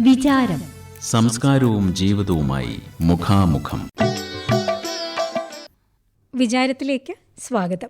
വിചാരം. സംസ്കാരവും ജീവിതവുമായി മുഖാമുഖം. വിചാരത്തിലേക്ക് സ്വാഗതം.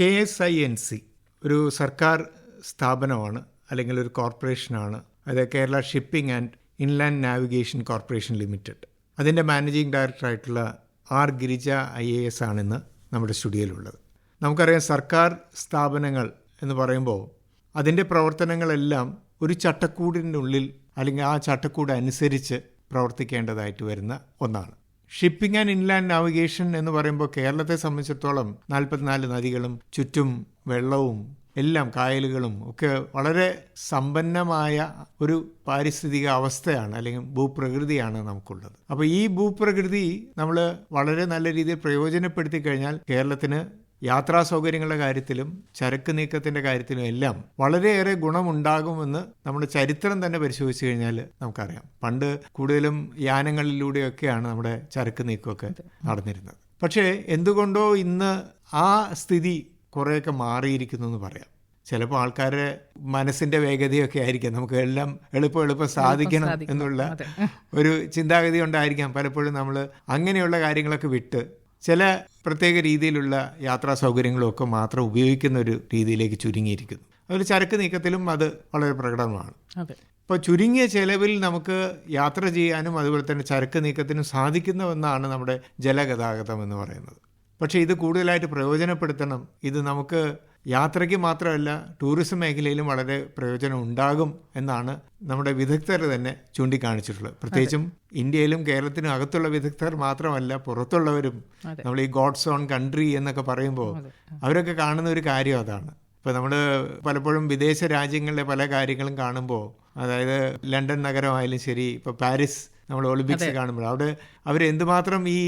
K S I N C ഒരു സർക്കാർ സ്ഥാപനമാണ് അല്ലെങ്കിൽ ഒരു കോർപ്പറേഷനാണ്. അത് Kerala shipping and inland navigation corporation limited. അതിന്റെ managing ഡയറക്ടറായിട്ടുള്ള R Girija I A S ആണിന്ന് നമ്മുടെ സ്റ്റുഡിയോയിലുള്ളത്. നമുക്കറിയാം സർക്കാർ സ്ഥാപനങ്ങൾ എന്ന് പറയുമ്പോൾ അതിന്റെ പ്രവർത്തനങ്ങളെല്ലാം ഒരു ചട്ടക്കൂടിന്റെ ഉള്ളിൽ അല്ലെങ്കിൽ ആ ചട്ടക്കൂട് അനുസരിച്ച് പ്രവർത്തിക്കേണ്ടതായിട്ട് വരുന്ന ഒന്നാണ്. ഷിപ്പിംഗ് ആൻഡ് ഇൻലാൻഡ് നാവിഗേഷൻ എന്ന് പറയുമ്പോൾ കേരളത്തെ സംബന്ധിച്ചിടത്തോളം നാൽപ്പത്തിനാല് നദികളും ചുറ്റും വെള്ളവും എല്ലാം കായലുകളും ഒക്കെ വളരെ സമ്പന്നമായ ഒരു പാരിസ്ഥിതിക അവസ്ഥയാണ് അല്ലെങ്കിൽ ഭൂപ്രകൃതിയാണ് നമുക്കുള്ളത്. അപ്പോൾ ഈ ഭൂപ്രകൃതി നമ്മൾ വളരെ നല്ല രീതിയിൽ പ്രയോജനപ്പെടുത്തി കഴിഞ്ഞാൽ കേരളത്തിന് യാത്രാ സൗകര്യങ്ങളുടെ കാര്യത്തിലും ചരക്ക് നീക്കത്തിന്റെ കാര്യത്തിലും എല്ലാം വളരെയേറെ ഗുണമുണ്ടാകുമെന്ന് നമ്മുടെ ചരിത്രം തന്നെ പരിശോധിച്ചു കഴിഞ്ഞാൽ നമുക്കറിയാം. പണ്ട് കൂടുതലും യാനങ്ങളിലൂടെയൊക്കെയാണ് നമ്മുടെ ചരക്ക് നീക്കമൊക്കെ നടന്നിരുന്നത്. പക്ഷേ എന്തുകൊണ്ടോ ഇന്ന് ആ സ്ഥിതി കുറേയൊക്കെ മാറിയിരിക്കുന്നു എന്ന് പറയാം. ചിലപ്പോൾ ആൾക്കാരുടെ മനസ്സിന്റെ വേഗതയൊക്കെ ആയിരിക്കാം. നമുക്ക് എല്ലാം എളുപ്പം എളുപ്പം സാധിക്കണം എന്നുള്ള ഒരു ചിന്താഗതി കൊണ്ടായിരിക്കാം പലപ്പോഴും നമ്മൾ അങ്ങനെയുള്ള കാര്യങ്ങളൊക്കെ വിട്ട് ചില പ്രത്യേക രീതിയിലുള്ള യാത്രാ സൗകര്യങ്ങളൊക്കെ മാത്രം ഉപയോഗിക്കുന്ന ഒരു രീതിയിലേക്ക് ചുരുങ്ങിയിരിക്കുന്നു. അതൊരു ചരക്ക് നീക്കത്തിലും അത് വളരെ പ്രകടമാണ്. ഇപ്പോൾ ചുരുങ്ങിയ ചെലവിൽ നമുക്ക് യാത്ര ചെയ്യാനും അതുപോലെ തന്നെ ചരക്ക് നീക്കത്തിനും സാധിക്കുന്ന ഒന്നാണ് നമ്മുടെ ജലഗതാഗതം എന്ന് പറയുന്നത്. പക്ഷേ ഇത് കൂടുതലായിട്ട് പ്രയോജനപ്പെടുത്തണം. ഇത് നമുക്ക് യാത്രയ്ക്ക് മാത്രമല്ല ടൂറിസം മേഖലയിലും വളരെ പ്രയോജനം ഉണ്ടാകും എന്നാണ് നമ്മുടെ വിദഗ്ധർ തന്നെ ചൂണ്ടിക്കാണിച്ചിട്ടുള്ളത്. പ്രത്യേകിച്ചും ഇന്ത്യയിലും കേരളത്തിനും അകത്തുള്ള വിദഗ്ധർ മാത്രമല്ല പുറത്തുള്ളവരും നമ്മൾ ഈ ഗോഡ്സ് ഓൺ കൺട്രി എന്നൊക്കെ പറയുമ്പോൾ അവരൊക്കെ കാണുന്ന ഒരു കാര്യം അതാണ്. ഇപ്പോൾ നമ്മൾ പലപ്പോഴും വിദേശ രാജ്യങ്ങളിലെ പല കാര്യങ്ങളും കാണുമ്പോൾ അതായത് ലണ്ടൻ നഗരമായാലും ശരി ഇപ്പോൾ പാരീസ് നമ്മൾ ഒളിമ്പിക്സ് കാണുമ്പോൾ. അവിടെ അവർ എന്തുമാത്രം ഈ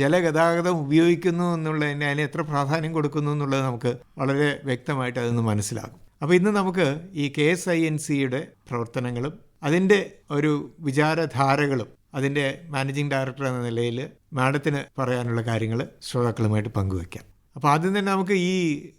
ജലഗതാഗതം ഉപയോഗിക്കുന്നു എന്നുള്ളതിന് അതിന് എത്ര പ്രാധാന്യം കൊടുക്കുന്നു എന്നുള്ളത് നമുക്ക് വളരെ വ്യക്തമായിട്ട് അതൊന്ന് മനസ്സിലാകും. അപ്പോൾ ഇന്ന് നമുക്ക് ഈ കെ എസ് ഐ എൻ സിയുടെ പ്രവർത്തനങ്ങളും അതിന്റെ ഒരു വിചാരധാരകളും അതിന്റെ മാനേജിംഗ് ഡയറക്ടർ എന്ന നിലയിൽ മാഡത്തിന് പറയാനുള്ള കാര്യങ്ങൾ ശ്രോതാക്കളുമായിട്ട് പങ്കുവയ്ക്കാം. അപ്പോൾ ആദ്യം തന്നെ നമുക്ക് ഈ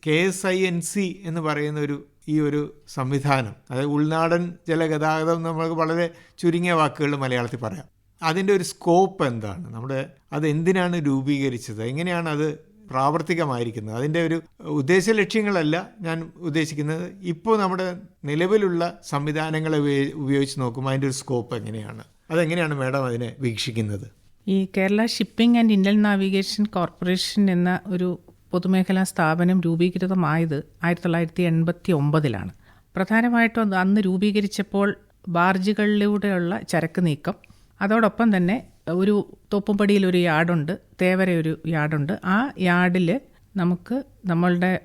K S I N C എന്ന് പറയുന്ന ഒരു ഈ ഒരു സംവിധാനം. അതായത് ഉൾനാടൻ ജലഗതാഗതം നമുക്ക് വളരെ ചുരുങ്ങിയ വാക്കുകൾ മലയാളത്തിൽ പറയാം. അതിന്റെ ഒരു സ്കോപ്പ് എന്താണ്? നമ്മുടെ അത് എന്തിനാണ് രൂപീകരിച്ചത്? എങ്ങനെയാണ് അത് പ്രാവർത്തികമായിരിക്കുന്നത്? അതിന്റെ ഒരു ഉദ്ദേശ ലക്ഷ്യങ്ങളല്ല ഞാൻ ഉദ്ദേശിക്കുന്നത്. ഇപ്പോൾ നമ്മുടെ നിലവിലുള്ള സംവിധാനങ്ങളെ ഉപയോഗിച്ച് നോക്കുമ്പോൾ അതിന്റെ ഒരു സ്കോപ്പ് എങ്ങനെയാണ്? അതെങ്ങനെയാണ് മാഡം അതിനെ വീക്ഷിക്കുന്നത്? ഈ കേരള ഷിപ്പിംഗ് ആൻഡ് ഇൻഡൽ നാവിഗേഷൻ കോർപ്പറേഷൻ എന്ന ഒരു പൊതുമേഖലാ സ്ഥാപനം രൂപീകൃതമായത് ആയിരത്തി തൊള്ളായിരത്തി എൺപത്തി ഒമ്പതിലാണ് പ്രധാനമായിട്ടും അന്ന് രൂപീകരിച്ചപ്പോൾ ബാർജുകളിലൂടെയുള്ള ചരക്ക് നീക്കം അതോടൊപ്പം തന്നെ ഒരു തോപ്പുംപടിയിൽ ഒരു യാർഡുണ്ട് തേവര ഒരു യാർഡുണ്ട്. ആ യാർഡിൽ നമുക്ക് നമ്മളുടെ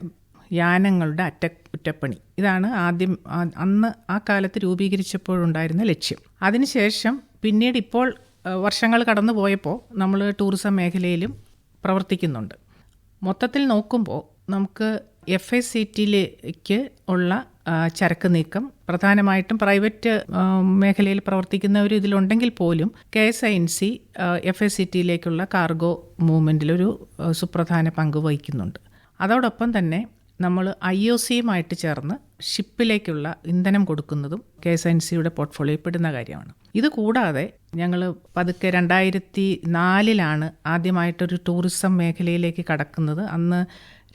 യാനങ്ങളുടെ അറ്റ അറ്റകുറ്റപ്പണി ഇതാണ് ആദ്യം അന്ന് ആ കാലത്ത് രൂപീകരിച്ചപ്പോഴുണ്ടായിരുന്ന ലക്ഷ്യം. അതിനുശേഷം പിന്നീട് ഇപ്പോൾ വർഷങ്ങൾ കടന്നു പോയപ്പോൾ നമ്മൾ ടൂറിസം മേഖലയിലും പ്രവർത്തിക്കുന്നുണ്ട്. മൊത്തത്തിൽ നോക്കുമ്പോൾ നമുക്ക് എഫ് എസ് സി ടിയിലേക്ക് ഉള്ള ചരക്ക് നീക്കം പ്രധാനമായിട്ടും പ്രൈവറ്റ് മേഖലയിൽ പ്രവർത്തിക്കുന്നവർ ഇതിലുണ്ടെങ്കിൽ പോലും K S I N C F S C ടിയിലേക്കുള്ള cargo മൂവ്മെന്റിലൊരു സുപ്രധാന പങ്ക് വഹിക്കുന്നുണ്ട്. അതോടൊപ്പം തന്നെ നമ്മൾ ഐ ഒ സിയുമായിട്ട് ചേർന്ന് ഷിപ്പിലേക്കുള്ള ഇന്ധനം കൊടുക്കുന്നതും കെ എസ് എൻ സിയുടെ പോർട്ട്ഫോളിയോയിൽ പെടുന്ന കാര്യമാണ്. ഇത് കൂടാതെ ഞങ്ങൾ പതുക്കെ രണ്ടായിരത്തി നാലിലാണ് ആദ്യമായിട്ടൊരു ടൂറിസം മേഖലയിലേക്ക് കടക്കുന്നത്. അന്ന്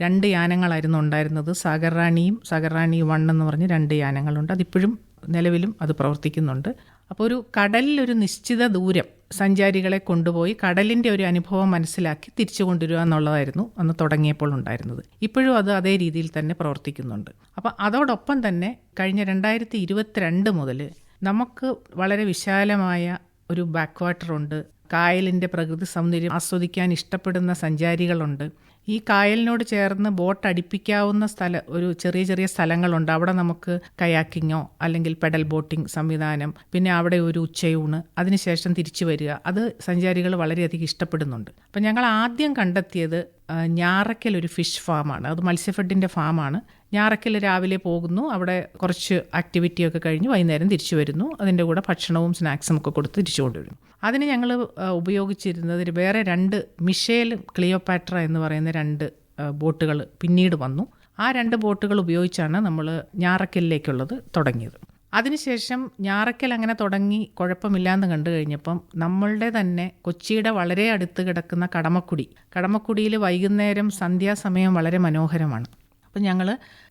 രണ്ട് യാനങ്ങളായിരുന്നു ഉണ്ടായിരുന്നത്. സാഗർ റാണിയും സാഗർ റാണി വൺ എന്ന് പറഞ്ഞ് രണ്ട് യാനങ്ങളുണ്ട്. അതിപ്പോഴും നിലവിലും അത് പ്രവർത്തിക്കുന്നുണ്ട്. അപ്പോൾ ഒരു കടലിൽ ഒരു നിശ്ചിത ദൂരം സഞ്ചാരികളെ കൊണ്ടുപോയി കടലിന്റെ ഒരു അനുഭവം മനസ്സിലാക്കി തിരിച്ചു കൊണ്ടുവരിക എന്നുള്ളതായിരുന്നു അന്ന് തുടങ്ങിയപ്പോൾ ഉണ്ടായിരുന്നത്. ഇപ്പോഴും അത് അതേ രീതിയിൽ തന്നെ പ്രവർത്തിക്കുന്നുണ്ട്. അപ്പോൾ അതോടൊപ്പം തന്നെ കഴിഞ്ഞ രണ്ടായിരത്തി ഇരുപത്തിരണ്ട് മുതൽ നമുക്ക് വളരെ വിശാലമായ ഒരു ബാക്ക് വാട്ടറുണ്ട് കായലിന്റെ പ്രകൃതി സൗന്ദര്യം ആസ്വദിക്കാൻ ഇഷ്ടപ്പെടുന്ന സഞ്ചാരികളുണ്ട്. ഈ കായലിനോട് ചേർന്ന് ബോട്ട് അടുപ്പിക്കാവുന്ന സ്ഥല ഒരു ചെറിയ ചെറിയ സ്ഥലങ്ങളുണ്ട്. അവിടെ നമുക്ക് കയാക്കിങ്ങോ അല്ലെങ്കിൽ പെഡൽ ബോട്ടിംഗ് സംവിധാനം പിന്നെ അവിടെ ഒരു ഉച്ചയൂണ് അതിനുശേഷം തിരിച്ചു വരിക. അത് സഞ്ചാരികൾ വളരെയധികം ഇഷ്ടപ്പെടുന്നുണ്ട്. അപ്പം ഞങ്ങൾ ആദ്യം കണ്ടെത്തിയത് ആ, ഞാറയ്ക്കൽ ഒരു ഫിഷ് ഫാമാണ്. അത് മത്സ്യഫെഡിന്റെ ഫാമാണ്. ഞാറയ്ക്കൽ രാവിലെ പോകുന്നു. അവിടെ കുറച്ച് ആക്ടിവിറ്റിയൊക്കെ കഴിഞ്ഞ് വൈകുന്നേരം തിരിച്ചു വരുന്നു. അതിന്റെ കൂടെ ഭക്ഷണവും സ്നാക്സും ഒക്കെ കൊടുത്ത് തിരിച്ചു കൊണ്ടുവരുന്നു അതിന് ഞങ്ങൾ ഉപയോഗിച്ചിരുന്നത് വേറെ രണ്ട് മിഷേൽ ക്ലിയോപാട്ര എന്ന് പറയുന്ന രണ്ട് ബോട്ടുകൾ പിന്നീട് വന്നു. ആ രണ്ട് ബോട്ടുകൾ ഉപയോഗിച്ചാണ് നമ്മൾ ഞാറക്കലിലേക്കുള്ളത് തുടങ്ങിയത്. അതിനുശേഷം ഞാറയ്ക്കൽ അങ്ങനെ തുടങ്ങി കുഴപ്പമില്ലാന്ന് കണ്ടു കഴിഞ്ഞപ്പം നമ്മളുടെ തന്നെ കൊച്ചിയുടെ വളരെ അടുത്ത് കിടക്കുന്ന കടമക്കുടി. കടമക്കുടിയിൽ വൈകുന്നേരം സന്ധ്യാസമയം വളരെ മനോഹരമാണ്. അപ്പം ഞങ്ങൾ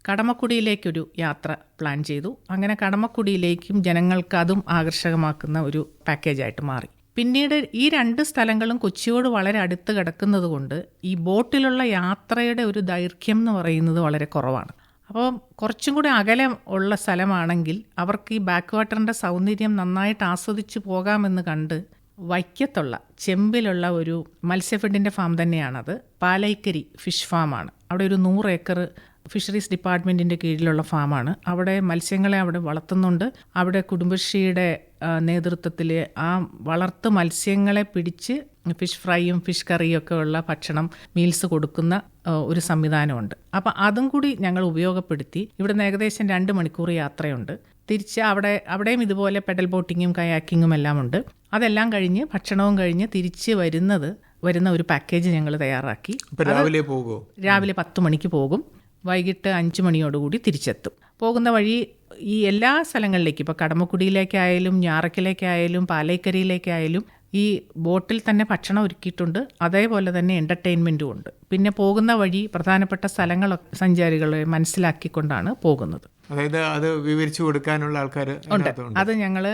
കടമക്കുടിയിലേക്കൊരു യാത്ര പ്ലാൻ ചെയ്തു. അങ്ങനെ കടമക്കുടിയിലേക്കും ജനങ്ങൾക്ക് അതും ആകർഷകമാക്കുന്ന ഒരു പാക്കേജായിട്ട് മാറി. പിന്നീട് ഈ രണ്ട് സ്ഥലങ്ങളും കൊച്ചിയോട് വളരെ അടുത്ത് കിടക്കുന്നത് കൊണ്ട് ഈ ബോട്ടിലുള്ള യാത്രയുടെ ഒരു ദൈർഘ്യം എന്ന് പറയുന്നത് വളരെ കുറവാണ്. അപ്പോൾ കുറച്ചും കൂടി അകലെ ഉള്ള സ്ഥലമാണെങ്കിൽ അവർക്ക് ഈ ബാക്ക് വാട്ടറിന്റെ സൗന്ദര്യം നന്നായിട്ട് ആസ്വദിച്ച് പോകാമെന്ന് കണ്ട് വൈക്കത്തുള്ള ചെമ്പിലുള്ള ഒരു മത്സ്യഫെഡിന്റെ ഫാം തന്നെയാണത്. പാലൈക്കരി ഫിഷ് ഫാമാണ്. അവിടെ ഒരു നൂറ് ഏക്കർ ഫിഷറീസ് ഡിപ്പാർട്ട്മെന്റിന്റെ കീഴിലുള്ള ഫാമാണ്. അവിടെ മത്സ്യങ്ങളെ അവിടെ വളർത്തുന്നുണ്ട്. അവിടെ കുടുംബശ്രീയുടെ നേതൃത്വത്തിൽ ആ വളർത്തു മത്സ്യങ്ങളെ പിടിച്ച് ഫിഷ് ഫ്രൈയും ഫിഷ് കറിയും ഒക്കെ ഉള്ള ഭക്ഷണം മീൽസ് കൊടുക്കുന്ന ഒരു സംവിധാനമുണ്ട്. അപ്പം അതും കൂടി ഞങ്ങൾ ഉപയോഗപ്പെടുത്തി. ഇവിടുന്ന് ഏകദേശം രണ്ട് മണിക്കൂർ യാത്രയുണ്ട്. തിരിച്ച് അവിടെ അവിടെയും ഇതുപോലെ പെഡൽ ബോട്ടിങ്ങും കയാക്കിങ്ങും എല്ലാം ഉണ്ട്. അതെല്ലാം കഴിഞ്ഞ് ഭക്ഷണവും കഴിഞ്ഞ് തിരിച്ച് വരുന്നത് വരുന്ന ഒരു പാക്കേജ് ഞങ്ങൾ തയ്യാറാക്കി. രാവിലെ പോകുമോ രാവിലെ പത്ത് മണിക്ക് പോകും. വൈകിട്ട് അഞ്ച് മണിയോടുകൂടി തിരിച്ചെത്തും. പോകുന്ന വഴി ഈ എല്ലാ സ്ഥലങ്ങളിലേക്കും ഇപ്പോൾ കടമക്കുടിയിലേക്കായാലും ഞാറക്കിലേക്കായാലും പാലൈക്കരയിലേക്കായാലും ഈ ബോട്ടിൽ തന്നെ ഭക്ഷണം ഒരുക്കിയിട്ടുണ്ട്. അതേപോലെ തന്നെ എന്റർടൈൻമെന്റും ഉണ്ട്. പിന്നെ പോകുന്ന വഴി പ്രധാനപ്പെട്ട സ്ഥലങ്ങളൊക്കെ സഞ്ചാരികളെ മനസ്സിലാക്കിക്കൊണ്ടാണ് പോകുന്നത്. അതായത് അത് വിവരിച്ചു കൊടുക്കാനുള്ള ആൾക്കാർ ഉണ്ട്. അത് ഞങ്ങൾ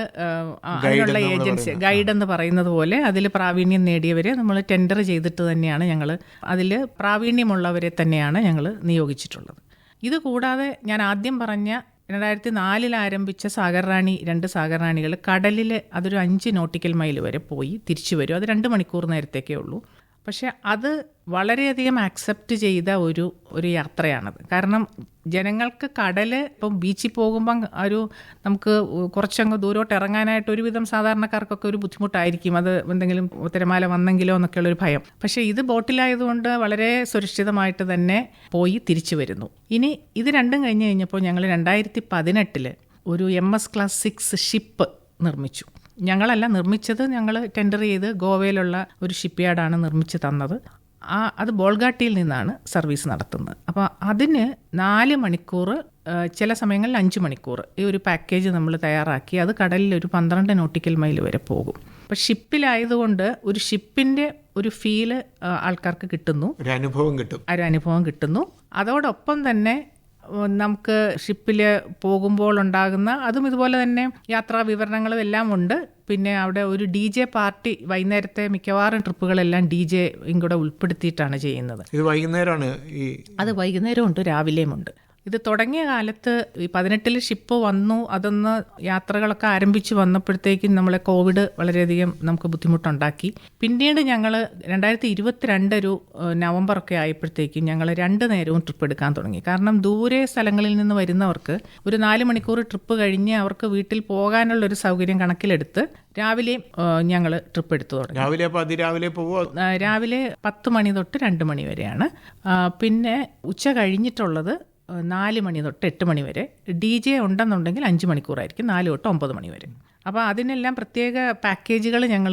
അതിനുള്ള ഏജൻസി ഗൈഡ് എന്ന് പറയുന്നത് പോലെ അതിൽ പ്രാവീണ്യം നേടിയവരെ നമ്മൾ ടെൻഡർ ചെയ്തിട്ട് തന്നെയാണ് ഞങ്ങൾ അതിൽ പ്രാവീണ്യമുള്ളവരെ തന്നെയാണ് ഞങ്ങൾ നിയോഗിച്ചിട്ടുള്ളത്. ഇത് കൂടാതെ ഞാൻ ആദ്യം പറഞ്ഞ രണ്ടായിരത്തി നാലിൽ ആരംഭിച്ച സാഗർ റാണി രണ്ട് സാഗർ റാണികൾ കടലിൽ അതൊരു അഞ്ച് നോട്ടിക്കൽ മൈൽ വരെ പോയി തിരിച്ചു വരും. അത് രണ്ട് മണിക്കൂർ നേരത്തേക്കേ ഉള്ളൂ. പക്ഷെ അത് വളരെയധികം ആക്സെപ്റ്റ് ചെയ്ത ഒരു ഒരു യാത്രയാണത്. കാരണം ജനങ്ങൾക്ക് കടൽ ഇപ്പം ബീച്ചിൽ പോകുമ്പം ഒരു നമുക്ക് കുറച്ചങ്ങ് ദൂരോട്ട് ഇറങ്ങാനായിട്ട് ഒരുവിധം സാധാരണക്കാർക്കൊക്കെ ഒരു ബുദ്ധിമുട്ടായിരിക്കും. അത് എന്തെങ്കിലും തിരമാല വന്നെങ്കിലോ എന്നൊക്കെയുള്ളൊരു ഭയം. പക്ഷേ ഇത് ബോട്ടിലായതുകൊണ്ട് വളരെ സുരക്ഷിതമായിട്ട് തന്നെ പോയി തിരിച്ചു വരുന്നു. ഇനി ഇത് രണ്ടും കഴിഞ്ഞ് കഴിഞ്ഞപ്പോൾ ഞങ്ങൾ രണ്ടായിരത്തി പതിനെട്ടിൽ ഒരു M S class six ship നിർമ്മിച്ചു. ഞങ്ങളല്ല നിർമ്മിച്ചത്. ഞങ്ങൾ ടെൻഡർ ചെയ്ത് ഗോവയിലുള്ള ഒരു ഷിപ്പ് യാർഡാണ് നിർമ്മിച്ച് തന്നത്. ആ അത് ബോൾഗാട്ടിയിൽ നിന്നാണ് സർവീസ് നടത്തുന്നത്. അപ്പോൾ അതിന് നാല് മണിക്കൂർ ചില സമയങ്ങളിൽ അഞ്ച് മണിക്കൂർ ഈ ഒരു പാക്കേജ് നമ്മൾ തയ്യാറാക്കി. അത് കടലിൽ ഒരു പന്ത്രണ്ട് നോട്ടിക്കൽ മൈൽ വരെ പോകും. അപ്പോൾ ഷിപ്പിലായതുകൊണ്ട് ഒരു ഷിപ്പിന്റെ ഒരു ഫീൽ ആൾക്കാർക്ക് കിട്ടുന്നു. ഒരു അനുഭവം കിട്ടും. ഒരു അനുഭവം കിട്ടുന്നു. അതോടൊപ്പം തന്നെ നമുക്ക് ഷിപ്പിൽ പോകുമ്പോൾ ഉണ്ടാകുന്ന അതും ഇതുപോലെ തന്നെ യാത്രാ വിവരണങ്ങളും എല്ലാം ഉണ്ട്. പിന്നെ അവിടെ ഒരു ഡി ജെ പാർട്ടി വൈകുന്നേരത്തെ മിക്കവാറും ട്രിപ്പുകളെല്ലാം ഡി ജെ കൂടെ ഉൾപ്പെടുത്തിയിട്ടാണ് ചെയ്യുന്നത്. ഇത് വൈകുന്നേരമാണ് ഈ അത് വൈകുന്നേരം ഉണ്ട് രാവിലെയും ഉണ്ട് ഇത് തുടങ്ങിയ കാലത്ത് ഈ പതിനെട്ടിൽ ഷിപ്പ് വന്നു അതൊന്ന് യാത്രകളൊക്കെ ആരംഭിച്ച് വന്നപ്പോഴത്തേക്കും നമ്മളെ കോവിഡ് വളരെയധികം നമുക്ക് ബുദ്ധിമുട്ടുണ്ടാക്കി. പിന്നീട് ഞങ്ങൾ രണ്ടായിരത്തി ഇരുപത്തിരണ്ട് ഒരു നവംബറൊക്കെ ആയപ്പോഴത്തേക്കും ഞങ്ങൾ രണ്ട് നേരവും ട്രിപ്പ് എടുക്കാൻ തുടങ്ങി. കാരണം ദൂരെ സ്ഥലങ്ങളിൽ നിന്ന് വരുന്നവർക്ക് ഒരു നാല് മണിക്കൂർ ട്രിപ്പ് കഴിഞ്ഞ് അവർക്ക് വീട്ടിൽ പോകാനുള്ള ഒരു സൗകര്യം കണക്കിലെടുത്ത് രാവിലെയും ഞങ്ങൾ ട്രിപ്പ് എടുത്തു തുടങ്ങി. രാവിലെ അതിരാവിലെ പോവോ? രാവിലെ പത്ത് മണി തൊട്ട് രണ്ട് മണി വരെയാണ്. പിന്നെ ഉച്ച കഴിഞ്ഞിട്ടുള്ളത് നാല് മണി തൊട്ട് എട്ട് മണി വരെ. ഡി ജെ ഉണ്ടെന്നുണ്ടെങ്കിൽ അഞ്ച് മണിക്കൂറായിരിക്കും നാല് തൊട്ട് ഒമ്പത് മണി വരെ. അപ്പോൾ അതിനെല്ലാം പ്രത്യേക പാക്കേജുകൾ ഞങ്ങൾ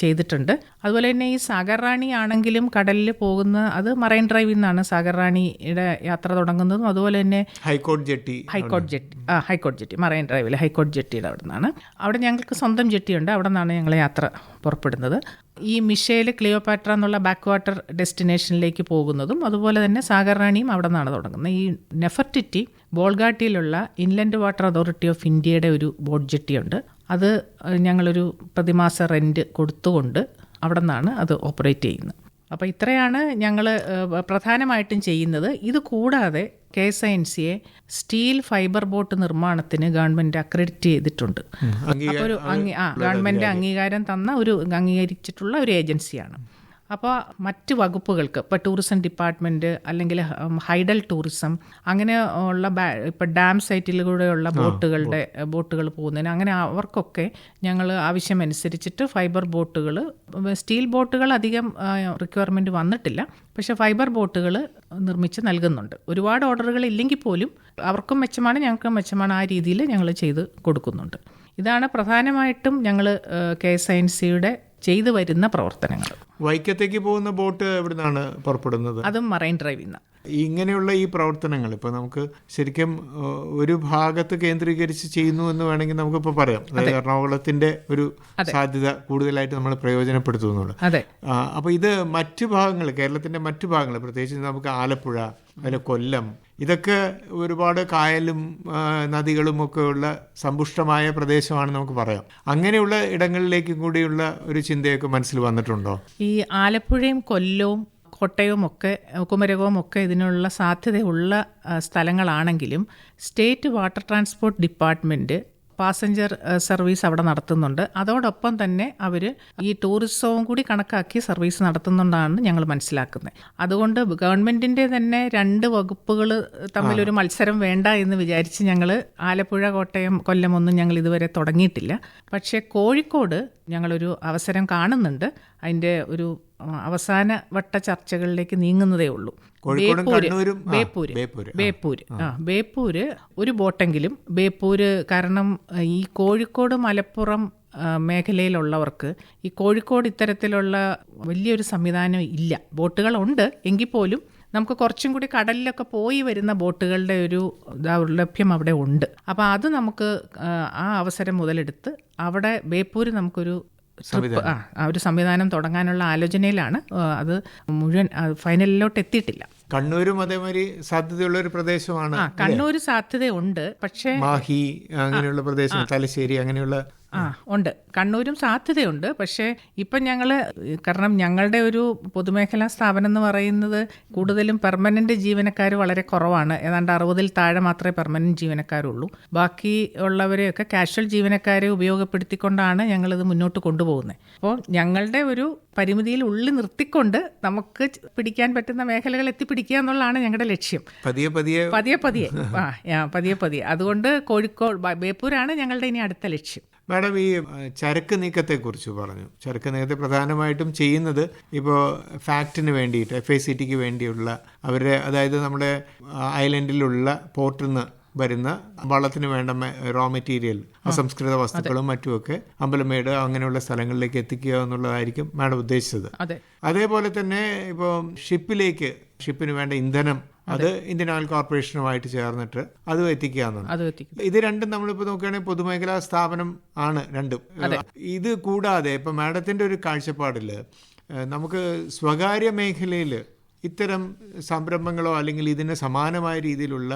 ചെയ്തിട്ടുണ്ട്. അതുപോലെ തന്നെ ഈ സാഗർ റാണി ആണെങ്കിലും കടലിൽ പോകുന്ന അത് മറൈൻ ഡ്രൈവിൽ നിന്നാണ് സാഗർ റാണിയുടെ യാത്ര തുടങ്ങുന്നതും. അതുപോലെ തന്നെ high court jetty high court jetty ആ ഹൈക്കോട്ട് ജെട്ടി മറൈൻ ഡ്രൈവിൽ ഹൈക്കോട്ട് ജെട്ടിയുടെ അവിടെ നിന്നാണ് അവിടെ ഞങ്ങൾക്ക് സ്വന്തം ജെട്ടിയുണ്ട് അവിടെ നിന്നാണ് ഞങ്ങൾ യാത്ര പുറപ്പെടുന്നത്. ഈ മിഷേൽ ക്ലിയോപാട്ര എന്നുള്ള ബാക്ക് വാട്ടർ ഡെസ്റ്റിനേഷനിലേക്ക് പോകുന്നതും അതുപോലെ തന്നെ സാഗർ റാണിയും അവിടെ നിന്നാണ് തുടങ്ങുന്നത്. ഈ നെഫർട്ടിറ്റി ബോൾഗാട്ടിയിലുള്ള ഇൻലൻഡ് വാട്ടർ അതോറിറ്റി ഓഫ് ഇന്ത്യയുടെ ഒരു ബോട്ട് ജെട്ടിയുണ്ട്. അത് ഞങ്ങളൊരു പ്രതിമാസ റെന്റ് കൊടുത്തുകൊണ്ട് അവിടെ നിന്നാണ് അത് ഓപ്പറേറ്റ് ചെയ്യുന്നത്. അപ്പോൾ ഇത്രയാണ് ഞങ്ങൾ പ്രധാനമായിട്ടും ചെയ്യുന്നത്. ഇത് കൂടാതെ കെ എസ് ഐ എൻ സിയെ സ്റ്റീൽ ഫൈബർ ബോട്ട് നിർമ്മാണത്തിന് ഗവൺമെന്റ് അക്രഡിറ്റ് ചെയ്തിട്ടുണ്ട്. അപ്പോൾ ഒരു ആ ഗവൺമെന്റ് അംഗീകാരം തന്ന ഒരു അംഗീകരിച്ചിട്ടുള്ള ഒരു ഏജൻസിയാണ്. അപ്പോൾ മറ്റ് വകുപ്പുകൾക്ക് ഇപ്പോൾ ടൂറിസം ഡിപ്പാർട്ട്മെന്റ് അല്ലെങ്കിൽ ഹൈഡൽ ടൂറിസം അങ്ങനെ ഉള്ള ബാ- ഇപ്പോൾ ഡാം സൈറ്റിലൂടെയുള്ള ബോട്ടുകളുടെ ബോട്ടുകൾ പോകുന്നതിന് അങ്ങനെ അവർക്കൊക്കെ ഞങ്ങൾ ആവശ്യമനുസരിച്ചിട്ട് ഫൈബർ ബോട്ടുകൾ സ്റ്റീൽ ബോട്ടുകൾ അധികം റിക്വയർമെന്റ് വന്നിട്ടില്ല. പക്ഷേ ഫൈബർ ബോട്ടുകൾ നിർമ്മിച്ച് നൽകുന്നുണ്ട്. ഒരുപാട് ഓർഡറുകൾ ഇല്ലെങ്കിൽ പോലും അവർക്കും മെച്ചമാണ് ഞങ്ങൾക്കും മെച്ചമാണ് ആ രീതിയിൽ ഞങ്ങൾ ചെയ്ത് കൊടുക്കുന്നുണ്ട്. ഇതാണ് പ്രധാനമായിട്ടും ഞങ്ങൾ കെ എസ് ഐ എൻ സിയുടെ ചെയ്തു വരുന്ന പ്രവർത്തനങ്ങൾ. വൈക്കത്തേക്ക് പോകുന്ന ബോട്ട് എവിടുന്നാണ് പുറപ്പെടുന്നത്? അതും മറൈൻ ഡ്രൈവിൽ നിന്ന് ഇങ്ങനെയുള്ള ഈ പ്രവർത്തനങ്ങൾ ഇപ്പോൾ നമുക്ക് ശരിക്കും ഒരു ഭാഗത്ത് കേന്ദ്രീകരിച്ച് ചെയ്യുന്നു എന്ന് വേണമെങ്കിൽ നമുക്കിപ്പോൾ പറയാം. അതായത് എറണാകുളത്തിന്റെ ഒരു സാധ്യത കൂടുതലായിട്ട് നമ്മൾ പ്രയോജനപ്പെടുത്തുന്നുള്ളൂ അതെ. അപ്പോൾ ഇത് മറ്റു ഭാഗങ്ങൾ കേരളത്തിന്റെ മറ്റു ഭാഗങ്ങൾ പ്രത്യേകിച്ച് നമുക്ക് ആലപ്പുഴ അതിലെ കൊല്ലം ഇതൊക്കെ ഒരുപാട് കായലും നദികളും ഒക്കെ ഉള്ള സമ്പുഷ്ടമായ പ്രദേശമാണ് നമുക്ക് പറയാം. അങ്ങനെയുള്ള ഇടങ്ങളിലേക്കും കൂടിയുള്ള ഒരു ചിന്തയൊക്കെ മനസ്സിൽ വന്നിട്ടുണ്ടോ? ഈ ആലപ്പുഴയും കൊല്ലവും കോട്ടയവും ഒക്കെ കുമരകവും ഒക്കെ ഇതിനുള്ള സാധ്യതയുള്ള സ്ഥലങ്ങളാണെങ്കിലും state water transport department passenger service അവിടെ നടത്തുന്നുണ്ട്. അതോടൊപ്പം തന്നെ അവർ ഈ ടൂറിസവും കൂടി കണക്കാക്കി സർവീസ് നടത്തുന്നുണ്ടാണ് ഞങ്ങൾ മനസ്സിലാക്കുന്നത് അതുകൊണ്ട് ഗവൺമെന്റിന്റെ തന്നെ രണ്ട് വകുപ്പുകൾ തമ്മിലൊരു മത്സരം വേണ്ട എന്ന് വിചാരിച്ച് ഞങ്ങൾ ആലപ്പുഴ കോട്ടയം കൊല്ലം ഒന്നും ഞങ്ങൾ ഇതുവരെ തുടങ്ങിയിട്ടില്ല. പക്ഷേ കോഴിക്കോട് ഞങ്ങളൊരു അവസരം കാണുന്നുണ്ട്. അതിന്റെ ഒരു അവസാന വട്ട ചർച്ചകളിലേക്ക് നീങ്ങുന്നതേ ഉള്ളൂ. ബേപ്പൂര് ആ, ബേപ്പൂര് ആ. ഒരു ബോട്ടെങ്കിലും ബേപ്പൂര് കാരണം ഈ കോഴിക്കോട് മലപ്പുറം മേഖലയിലുള്ളവർക്ക് ഈ കോഴിക്കോട് ഇത്തരത്തിലുള്ള വലിയൊരു സംവിധാനം ഇല്ല ബോട്ടുകളുണ്ട് എങ്കിൽ പോലും നമുക്ക് കുറച്ചും കൂടി കടലിലൊക്കെ പോയി വരുന്ന ബോട്ടുകളുടെ ഒരു ദൗർലഭ്യം അവിടെ ഉണ്ട് അപ്പോൾ അത് നമുക്ക് ആ, അവസരം മുതലെടുത്ത് അവിടെ ബേപ്പൂര് നമുക്കൊരു ആ ഒരു സംവിധാനം തുടങ്ങാനുള്ള ആലോചനയിലാണ്. അത് മുഴുവൻ ഫൈനലിലോട്ട് എത്തിയിട്ടില്ല. കണ്ണൂരും അതേമാതിരി സാധ്യതയുള്ള ഒരു പ്രദേശമാണ് കണ്ണൂർ സാധ്യതയുണ്ട്. പക്ഷേ മാഹി അങ്ങനെയുള്ള പ്രദേശം തലശ്ശേരി അങ്ങനെയുള്ള ആ ഉണ്ട്. കണ്ണൂരും സാധ്യതയുണ്ട്. പക്ഷേ ഇപ്പം ഞങ്ങൾ കാരണം ഞങ്ങളുടെ ഒരു പൊതുമേഖലാ സ്ഥാപനം എന്ന് പറയുന്നത് കൂടുതലും പെർമനന്റ് ജീവനക്കാർ വളരെ കുറവാണ്. ഏതാണ്ട് അറുപതിൽ താഴെ മാത്രമേ പെർമനന്റ് ജീവനക്കാരുള്ളൂ. ബാക്കി ഉള്ളവരെയൊക്കെ കാഷ്വൽ ജീവനക്കാരെ ഉപയോഗപ്പെടുത്തിക്കൊണ്ടാണ് ഞങ്ങളിത് മുന്നോട്ട് കൊണ്ടുപോകുന്നത് അപ്പോൾ ഞങ്ങളുടെ ഒരു പരിമിതിയിൽ ഉള്ളിൽ നിർത്തിക്കൊണ്ട് നമുക്ക് പിടിക്കാൻ പറ്റുന്ന മേഖലകൾ എത്തിപ്പിടിക്കുക എന്നുള്ളതാണ് ഞങ്ങളുടെ ലക്ഷ്യം. പതിയെ പതിയെ പതിയെ പതിയെ. ആ പതിയെ പതിയെ. അതുകൊണ്ട് കോഴിക്കോട് ബേപ്പൂരാണ് ഞങ്ങളുടെ ഇനി അടുത്ത ലക്ഷ്യം. മാഡം ഈ ചരക്ക് നീക്കത്തെക്കുറിച്ച് പറഞ്ഞു. ചരക്ക് നീക്കത്തെ പ്രധാനമായിട്ടും ചെയ്യുന്നത് ഇപ്പോൾ ഫാക്റ്റിന് വേണ്ടിയിട്ട് എഫ് ഐ സി ടിക്ക് വേണ്ടിയുള്ള അവരുടെ അതായത് നമ്മുടെ ഐലൻഡിലുള്ള പോർട്ടിൽ നിന്ന് വരുന്ന വള്ളത്തിന് വേണ്ട റോ മെറ്റീരിയൽ അസംസ്കൃത വസ്തുക്കളും മറ്റുമൊക്കെ അമ്പലമേട് അങ്ങനെയുള്ള സ്ഥലങ്ങളിലേക്ക് എത്തിക്കുക എന്നുള്ളതായിരിക്കും മാഡം ഉദ്ദേശിച്ചത്. അതേപോലെ തന്നെ ഇപ്പോൾ ഷിപ്പിലേക്ക് ഷിപ്പിന് വേണ്ട ഇന്ധനം അത് ഇന്ത്യൻ ഓയിൽ കോർപ്പറേഷനുമായിട്ട് ചേർന്നിട്ട് അത് എത്തിക്കുക എന്നുള്ളത് ഇത് രണ്ടും നമ്മളിപ്പോൾ നോക്കുകയാണെങ്കിൽ പൊതുമേഖലാ സ്ഥാപനം ആണ് രണ്ടും. ഇത് കൂടാതെ ഇപ്പം മാഡത്തിന്റെ ഒരു കാഴ്ചപ്പാടിൽ നമുക്ക് സ്വകാര്യ മേഖലയിൽ ഇത്തരം സംരംഭങ്ങളോ അല്ലെങ്കിൽ ഇതിന് സമാനമായ രീതിയിലുള്ള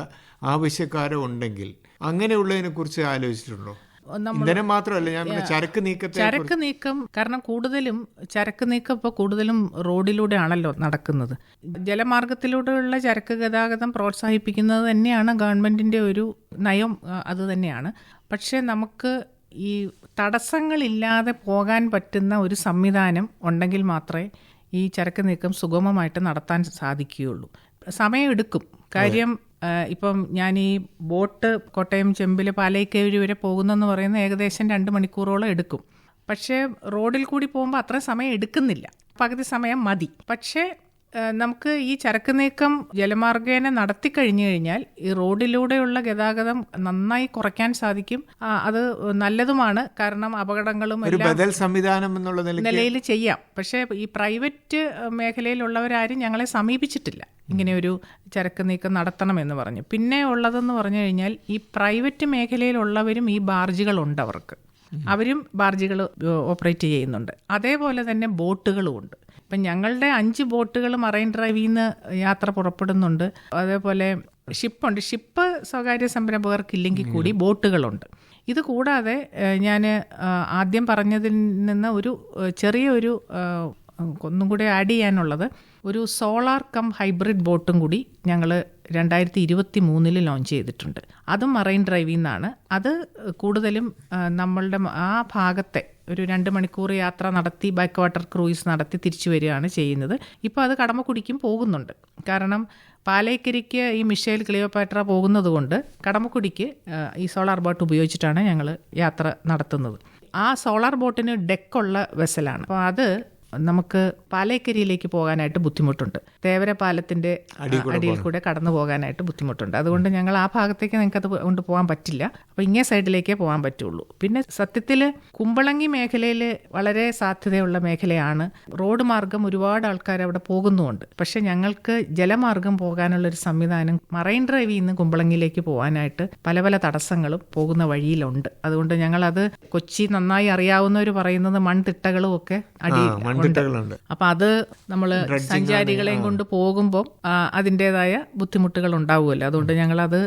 ആവശ്യക്കാരോ ഉണ്ടെങ്കിൽ അങ്ങനെയുള്ളതിനെ കുറിച്ച് ആലോചിച്ചിട്ടുണ്ടോ? ഇന്ധനം മാത്രമല്ല ഞാൻ ചരക്ക് നീക്കം ചരക്ക് നീക്കം കാരണം കൂടുതലും ചരക്ക് നീക്കം ഇപ്പോൾ കൂടുതലും റോഡിലൂടെയാണല്ലോ നടക്കുന്നത്. ജലമാർഗത്തിലൂടെയുള്ള ചരക്ക് ഗതാഗതം പ്രോത്സാഹിപ്പിക്കുന്നത് തന്നെയാണ് ഗവൺമെന്റിന്റെ ഒരു നയം അത് തന്നെയാണ്. പക്ഷേ നമുക്ക് ഈ തടസ്സങ്ങളില്ലാതെ പോകാൻ പറ്റുന്ന ഒരു സംവിധാനം ഉണ്ടെങ്കിൽ മാത്രമേ ഈ ചരക്ക് നീക്കം സുഗമമായിട്ട് നടത്താൻ സാധിക്കുകയുള്ളൂ. സമയമെടുക്കും കാര്യം ഇപ്പം ഞാൻ ഈ ബോട്ട് കോട്ടയം ചെമ്പിൽ പാലയ്ക്കേരി വരെ പോകുന്നെന്ന് പറയുന്ന ഏകദേശം രണ്ട് മണിക്കൂറോളം എടുക്കും. പക്ഷേ റോഡിൽ കൂടി പോകുമ്പോൾ അത്ര സമയം എടുക്കുന്നില്ല. പകുതി സമയം മതി. പക്ഷേ നമുക്ക് ഈ ചരക്ക് നീക്കം ജലമാർഗേന നടത്തി കഴിഞ്ഞു കഴിഞ്ഞാൽ ഈ റോഡിലൂടെയുള്ള ഗതാഗതം നന്നായി കുറയ്ക്കാൻ സാധിക്കും. അത് നല്ലതുമാണ്. കാരണം അപകടങ്ങളും ബദൽ സംവിധാനം എന്നുള്ള നിലയിൽ ചെയ്യാം. പക്ഷേ ഈ പ്രൈവറ്റ് മേഖലയിലുള്ളവരാരും ഞങ്ങളെ സമീപിച്ചിട്ടില്ല. ഇങ്ങനെ ഒരു ചരക്ക് നീക്കം നടത്തണമെന്ന് പറഞ്ഞു. പിന്നെ ഉള്ളതെന്ന് പറഞ്ഞു കഴിഞ്ഞാൽ ഈ പ്രൈവറ്റ് മേഖലയിലുള്ളവരും ഈ ബാർജുകളുണ്ട് അവർക്ക്. അവരും ബാർജുകൾ ഓപ്പറേറ്റ് ചെയ്യുന്നുണ്ട്. അതേപോലെ തന്നെ ബോട്ടുകളും ഉണ്ട്. ഇപ്പം ഞങ്ങളുടെ അഞ്ച് ബോട്ടുകൾ മറൈൻ ഡ്രൈവിൽ നിന്ന് യാത്ര പുറപ്പെടുന്നുണ്ട്. അതേപോലെ ഷിപ്പുണ്ട്. ഷിപ്പ് സ്വകാര്യ സംരംഭകർക്കില്ലെങ്കിൽ കൂടി ബോട്ടുകളുണ്ട്. ഇത് കൂടാതെ ഞാൻ ആദ്യം പറഞ്ഞതിൽ നിന്ന് ഒരു ചെറിയൊരു ഒന്നും കൂടി ആഡ് ചെയ്യാനുള്ളത് ഒരു സോളാർ കം ഹൈബ്രിഡ് ബോട്ടും കൂടി ഞങ്ങൾ രണ്ടായിരത്തി ഇരുപത്തി മൂന്നിൽ ലോഞ്ച് ചെയ്തിട്ടുണ്ട്. അതും മറൈൻ ഡ്രൈവിൽ നിന്നാണ് അത് കൂടുതലും നമ്മളുടെ ആ ഭാഗത്തെ ഒരു രണ്ട് മണിക്കൂർ യാത്ര നടത്തി ബാക്ക് വാട്ടർ ക്രൂയിസ് നടത്തി തിരിച്ചു വരികയാണ് ചെയ്യുന്നത്. ഇപ്പോൾ അത് കടമക്കുടിക്കും പോകുന്നുണ്ട്. കാരണം പാലേക്കരിക്ക് ഈ മിഷേൽ ക്ലിയോപാട്ര പോകുന്നത് കൊണ്ട് കടമക്കുടിക്ക് ഈ സോളാർ ബോട്ട് ഉപയോഗിച്ചിട്ടാണ് ഞങ്ങൾ യാത്ര നടത്തുന്നത്. ആ സോളാർ ബോട്ടിന് ഡെക്കുള്ള വെസലാണ്. അപ്പോൾ അത് നമുക്ക് പാലേക്കരിയിലേക്ക് പോകാനായിട്ട് ബുദ്ധിമുട്ടുണ്ട്. തേവര പാലത്തിന്റെ അടിയിൽ കൂടെ കടന്നു പോകാനായിട്ട് ബുദ്ധിമുട്ടുണ്ട്. അതുകൊണ്ട് ഞങ്ങൾ ആ ഭാഗത്തേക്ക് നിങ്ങൾക്കത് കൊണ്ട് പോകാൻ പറ്റില്ല. അപ്പോൾ ഇങ്ങേ സൈഡിലേക്കേ പോകാൻ പറ്റുള്ളൂ. പിന്നെ സത്യത്തിൽ കുമ്പളങ്ങി മേഖലയിൽ വളരെ സാധ്യതയുള്ള മേഖലയാണ്. റോഡ് മാർഗം ഒരുപാട് ആൾക്കാർ അവിടെ പോകുന്നുമുണ്ട്. പക്ഷേ ഞങ്ങൾക്ക് ജലമാർഗം പോകാനുള്ള ഒരു സംവിധാനം മറൈൻ ഡ്രൈവിൽ നിന്ന് കുമ്പളങ്ങിയിലേക്ക് പോകാനായിട്ട് പല പല തടസ്സങ്ങളും പോകുന്ന വഴിയിലുണ്ട്. അതുകൊണ്ട് ഞങ്ങളത് കൊച്ചി നന്നായി അറിയാവുന്നവർ പറയുന്നത് മൺതിട്ടകളും ഒക്കെ അടിയിൽ ഉണ്ട്. അപ്പൊ അത് നമ്മൾ സഞ്ചാരികളെയും കൊണ്ട് പോകുമ്പോൾ അതിന്റെതായ ബുദ്ധിമുട്ടുകൾ ഉണ്ടാവുമല്ലോ. അതുകൊണ്ട് ഞങ്ങൾ അത്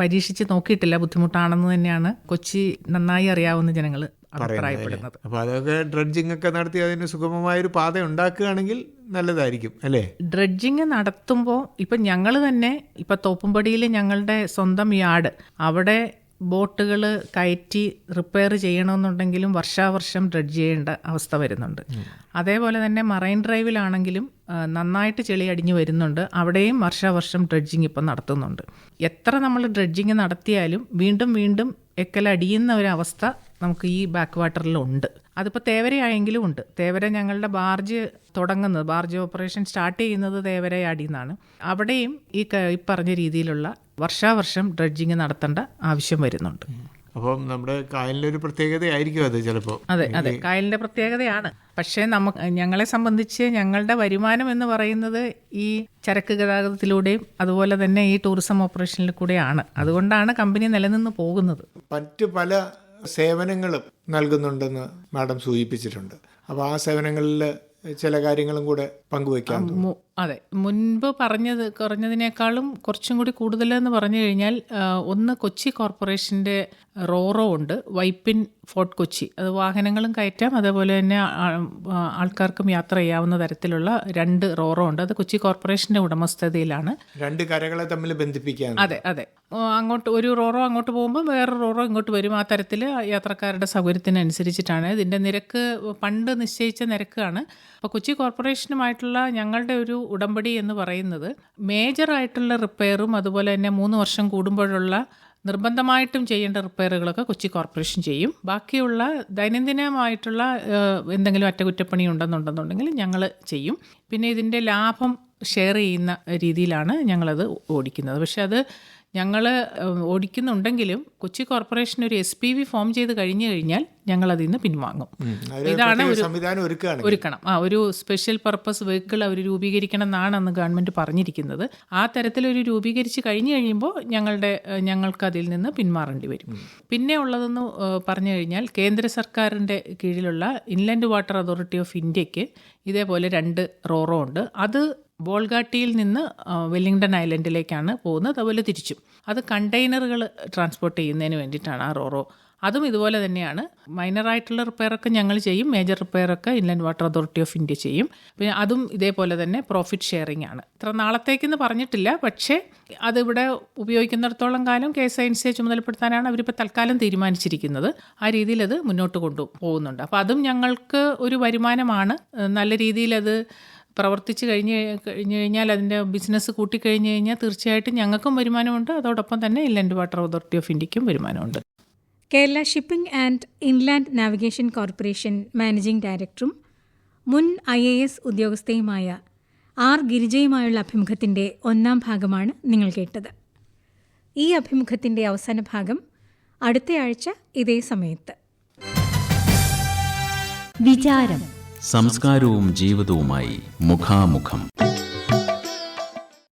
പരീക്ഷിച്ച് നോക്കിയിട്ടില്ല. ബുദ്ധിമുട്ടാണെന്ന് തന്നെയാണ് കൊച്ചി നന്നായി അറിയാവുന്ന ജനങ്ങൾ അഭിപ്രായപ്പെടുന്നത്. അപ്പൊ അതൊക്കെ ഡ്രഡ്ജിംഗ് ഒക്കെ നടത്തി അതിന് സുഗമമായ ഒരു പാത ഉണ്ടാക്കുകയാണെങ്കിൽ നല്ലതായിരിക്കും അല്ലേ? ഡ്രഡ്ജിങ് നടത്തുമ്പോൾ ഇപ്പം ഞങ്ങൾ തന്നെ ഇപ്പം തോപ്പുംപടിയിൽ ഞങ്ങളുടെ സ്വന്തം യാർഡ്. അവിടെ ബോട്ടുകൾ കയറ്റി റിപ്പയർ ചെയ്യണമെന്നുണ്ടെങ്കിലും വർഷാവർഷം ഡ്രഡ്ജ് ചെയ്യേണ്ട അവസ്ഥ വരുന്നുണ്ട്. അതേപോലെ തന്നെ മറൈൻ ഡ്രൈവിലാണെങ്കിലും നന്നായിട്ട് ചെളി അടിഞ്ഞു വരുന്നുണ്ട്. അവിടെയും വർഷാവർഷം ഡ്രഡ്ജിങ് ഇപ്പം നടത്തുന്നുണ്ട്. എത്ര നമ്മൾ ഡ്രഡ്ജിങ് നടത്തിയാലും വീണ്ടും വീണ്ടും എക്കലടിയുന്ന ഒരു അവസ്ഥ നമുക്ക് ഈ ബാക്ക് വാട്ടറിലുണ്ട് അതിപ്പോൾ തേവരയായെങ്കിലും ഉണ്ട്. തേവര ഞങ്ങളുടെ ബാർജ് തുടങ്ങുന്നത് ബാർജ് ഓപ്പറേഷൻ സ്റ്റാർട്ട് ചെയ്യുന്നത് തേവരയാടി നിന്നാണ് അവിടെയും ഈ ഈ പറഞ്ഞ രീതിയിലുള്ള വർഷാവർഷം ഡ്രഡ്ജിങ് നടത്തേണ്ട ആവശ്യം വരുന്നുണ്ട്. അപ്പം നമ്മുടെ കായലിന്റെ ഒരു പ്രത്യേകതയായിരിക്കും അത് ചിലപ്പോൾ അതെ അതെ. കായലിന്റെ പ്രത്യേകതയാണ്. പക്ഷേ നമുക്ക് ഞങ്ങളെ സംബന്ധിച്ച് ഞങ്ങളുടെ വരുമാനം എന്ന് പറയുന്നത് ഈ ചരക്ക് ഗതാഗതത്തിലൂടെയും അതുപോലെ തന്നെ ഈ ടൂറിസം ഓപ്പറേഷനിൽ കൂടെയാണ്. അതുകൊണ്ടാണ് കമ്പനി നിലനിന്ന് പോകുന്നത്. മറ്റ് പല സേവനങ്ങളും നൽകുന്നുണ്ടെന്ന് മാഡം സൂചിപ്പിച്ചിട്ടുണ്ട്. അപ്പോൾ ആ സേവനങ്ങളിൽ ചില കാര്യങ്ങളും കൂടെ പങ്കുവയ്ക്കാൻ അതെ. മുൻപ് പറഞ്ഞത് കുറഞ്ഞതിനേക്കാളും കുറച്ചും കൂടി കൂടുതലെന്ന് പറഞ്ഞു കഴിഞ്ഞാൽ ഒന്ന് കൊച്ചി കോർപ്പറേഷന്റെ റോറോ ഉണ്ട് വൈപ്പിൻ ഫോർട്ട് കൊച്ചി. അത് വാഹനങ്ങളും കയറ്റാം അതേപോലെ തന്നെ ആൾക്കാർക്കും യാത്ര ചെയ്യാവുന്ന തരത്തിലുള്ള രണ്ട് റോറോ ഉണ്ട്. അത് കൊച്ചി കോർപ്പറേഷന്റെ ഉടമസ്ഥതയിലാണ്. രണ്ട് കരകളെ തമ്മിൽ ബന്ധിപ്പിക്കാൻ അതെ അതെ. അങ്ങോട്ട് ഒരു റോറോ അങ്ങോട്ട് പോകുമ്പോൾ വേറെ റോറോ ഇങ്ങോട്ട് വരും. ആ തരത്തിൽ യാത്രക്കാരുടെ സൗകര്യത്തിനനുസരിച്ചിട്ടാണ്. ഇതിന്റെ നിരക്ക് പണ്ട് നിശ്ചയിച്ച നിരക്കാണ്. അപ്പോൾ കൊച്ചി കോർപ്പറേഷനുമായിട്ടുള്ള ഞങ്ങളുടെ ഒരു ഉടമ്പടി എന്ന് പറയുന്നത് മേജറായിട്ടുള്ള റിപ്പയറും അതുപോലെ തന്നെ മൂന്ന് വർഷം കൂടുമ്പോഴുള്ള നിർബന്ധമായിട്ടും ചെയ്യേണ്ട റിപ്പയറുകളൊക്കെ കൊച്ചി കോർപ്പറേഷൻ ചെയ്യും. ബാക്കിയുള്ള ദൈനംദിനമായിട്ടുള്ള എന്തെങ്കിലും അറ്റകുറ്റപ്പണി ഉണ്ടെന്നുണ്ടെന്നുണ്ടെങ്കിൽ ഞങ്ങൾ ചെയ്യും. പിന്നെ ഇതിന്റെ ലാഭം ഷെയർ ചെയ്യുന്ന രീതിയിലാണ് ഞങ്ങളത് ഓടിക്കുന്നത്. പക്ഷെ അത് ഞങ്ങൾ ഓടിക്കുന്നുണ്ടെങ്കിലും കൊച്ചി കോർപ്പറേഷൻ ഒരു എസ് പി വി ഫോം ചെയ്ത് കഴിഞ്ഞു കഴിഞ്ഞാൽ ഞങ്ങൾ അതിൽ നിന്ന് പിൻവാങ്ങും ഇതാണ് സംവിധാനം ഒരുക്കുകയാണ് ഒരുക്കണം. ആ ഒരു സ്പെഷ്യൽ പർപ്പസ് വെഹിക്കിൾ അവർ രൂപീകരിക്കണം എന്നാണ് അന്ന് ഗവൺമെന്റ് പറഞ്ഞിരിക്കുന്നത്. ആ തരത്തിൽ ഒരു രൂപീകരിച്ച് കഴിഞ്ഞു കഴിയുമ്പോൾ ഞങ്ങളുടെ ഞങ്ങൾക്ക് അതിൽ നിന്ന് പിന്മാറേണ്ടി വരും. പിന്നെ ഉള്ളതെന്ന് പറഞ്ഞു കഴിഞ്ഞാൽ കേന്ദ്ര സർക്കാരിന്റെ കീഴിലുള്ള ഇൻലാൻഡ് വാട്ടർ അതോറിറ്റി ഓഫ് ഇന്ത്യയ്ക്ക് ഇതേപോലെ രണ്ട് റോറോ ഉണ്ട്. അത് ബോൾഗാട്ടിയിൽ നിന്ന് വെല്ലിംഗ്ടൺ ഐലൻഡിലേക്കാണ് പോകുന്നത്. അതുപോലെ തിരിച്ചും. അത് കണ്ടെയ്നറുകൾ ട്രാൻസ്പോർട്ട് ചെയ്യുന്നതിന് വേണ്ടിയിട്ടാണ് ആ റോറോ അതും ഇതുപോലെ തന്നെയാണ്. മൈനറായിട്ടുള്ള റിപ്പയറൊക്കെ ഞങ്ങൾ ചെയ്യും. Major റിപ്പയറൊക്കെ inland water authority of India ചെയ്യും. പിന്നെ അതും ഇതേപോലെ തന്നെ പ്രോഫിറ്റ് ഷെയറിംഗ് ആണ്. ഇത്ര നാളത്തേക്കെന്ന് പറഞ്ഞിട്ടില്ല. പക്ഷേ അതിവിടെ ഉപയോഗിക്കുന്നിടത്തോളം കാലം കെ എസ് ഐ എൻ സിയെ ചുമതലപ്പെടുത്താനാണ് അവരിപ്പോൾ തൽക്കാലം തീരുമാനിച്ചിരിക്കുന്നത്. ആ രീതിയിൽ അത് മുന്നോട്ട് കൊണ്ടുപോകുന്നുണ്ട് അപ്പോൾ അതും ഞങ്ങൾക്ക് ഒരു വരുമാനമാണ്. നല്ല രീതിയിൽ അത് പ്രവർത്തിച്ച് കഴിഞ്ഞ് കഴിഞ്ഞ് കഴിഞ്ഞാൽ അതിന്റെ ബിസിനസ് കൂട്ടിക്കഴിഞ്ഞ് കഴിഞ്ഞാൽ തീർച്ചയായിട്ടും ഞങ്ങൾക്കും വരുമാനമുണ്ട്. അതോടൊപ്പം തന്നെ ഇൻലാൻഡ് വാട്ടർ അതോറിറ്റി ഓഫ് ഇന്ത്യക്കും വരുമാനമുണ്ട്. Kerala shipping and inland navigation corporation managing ഡയറക്ടറും മുൻ ഐ എ എസ് ഉദ്യോഗസ്ഥയുമായ ആർ ഗിരിജയുമായുള്ള അഭിമുഖത്തിന്റെ ഒന്നാം ഭാഗമാണ് നിങ്ങൾ കേട്ടത്. ഈ അഭിമുഖത്തിന്റെ അവസാന ഭാഗം അടുത്തയാഴ്ച ഇതേ സമയത്ത്. വിചാരം. സംസ്കാരവും ജീവിതവുമായി മുഖാമുഖം.